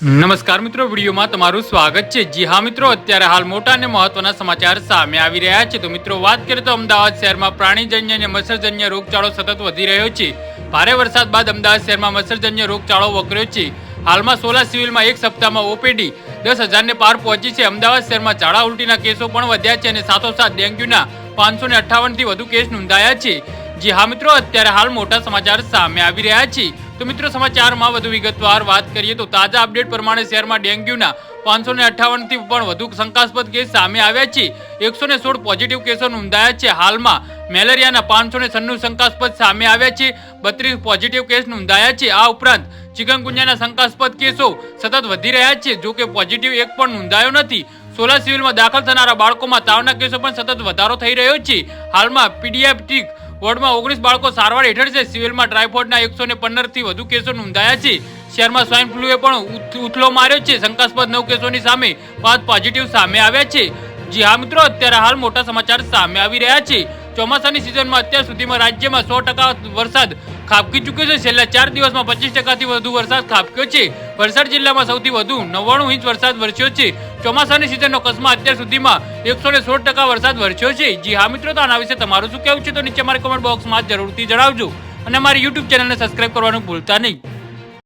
નમસ્કાર મિત્રો, વિડીયોમાં તમારું સ્વાગત છે. જી હા મિત્રો, અત્યારે હાલ મોટા અને મહત્વના સમાચાર સામે આવી રહ્યા છે. તો મિત્રો, વાત કરીએ તો અમદાવાદ શહેરમાં પ્રાણીજન્ય અને મચ્છરજન્ય રોગચાળો સતત વધી રહ્યો છે. ભારે વરસાદ બાદ અમદાવાદ શહેરમાં મચ્છરજન્ય રોગચાળો વકર્યો છે. હાલમાં સોલા સિવિલમાં એક સપ્તાહમાં ઓપીડી દસ હજારને પાર પહોંચી છે. અમદાવાદ શહેરમાં ઝાડા ઉલટીના કેસો પણ વધ્યા છે અને સાથોસાથ ડેન્ગ્યુના પાંચસો ને અઠ્ઠાવનથી વધુ કેસ નોંધાયા છે. જી હા મિત્રો, અત્યારે હાલ મોટા સમાચાર સામે આવી રહ્યા છે. તો મિત્રો સમાચારમાં વધુ વિગતવાર વાત કરીએ તો તાજા અપડેટ પ્રમાણે શહેરમાં ડેન્ગ્યુના પાંચસો ને અઠ્ઠાવનથી પણ વધુ શંકાસ્પદ કેસ સામે આવ્યા છે. એકસો ને સોળ પોઝિટિવ કેસો નોંધાયા છે. હાલમાં મેલેરિયાના પાંચસો ને છન્નું શંકાસ્પદ સામે આવ્યા છે. બત્રીસ પોઝિટિવ કેસ નોંધાયા છે. આ ઉપરાંત ચિકનગુંજાના શંકાસ્પદ કેસો સતત વધી રહ્યા છે. જો કે પોઝિટિવ એક પણ નોંધાયો નથી. સોલા સિવિલમાં દાખલ થનારા બાળકોમાં તાવના કેસો પણ સતત વધારો થઈ રહ્યો છે. હાલમાં પીડિયાટ્રિક વોર્ડમાં ઓગણીસ બાળકો સારવાર હેઠળ છે. સિવિલમાં ટ્રાયફોઇડના એકસો ને પંદરથી વધુ કેસો નોંધાયા છે. શહેરમાં સ્વાઇન ફ્લુએ પણ ઉથ- ઉથલો માર્યો છે. શંકાસ્પદ નવ કેસોની સામે પાંચ પોઝિટિવ સામે આવ્યા છે. જી હા મિત્રો, અત્યારે હાલ મોટા સમાચાર સામે આવી રહ્યા છે. ચોમાસાની સિઝનમાં અત્યાર સુધીમાં રાજ્યમાં સો ટકા વરસાદ ખાબકી ચૂક્યો છે. છેલ્લા ચાર દિવસમાં પચીસ ટકાથી વધુ વરસાદ ખાબક્યો છે. વલસાડ જિલ્લામાં સૌથી વધુ નવ્વાણું ઇંચ વરસાદ વરસ્યો છે. ચોમાસાની સિઝનનો કચ્છમાં અત્યાર સુધીમાં એકસો ને સોળ ટકા વરસાદ વરસ્યો છે. જી હા મિત્રો, તો આના વિશે તમારું શું કહેવું છે? તો નીચે મારા કમેન્ટ બોક્સમાં જરૂરથી જણાવજો. અને અમારી યુટ્યુબ ચેનલને સબસ્ક્રાઇબ કરવાનું ભૂલતા નહીં.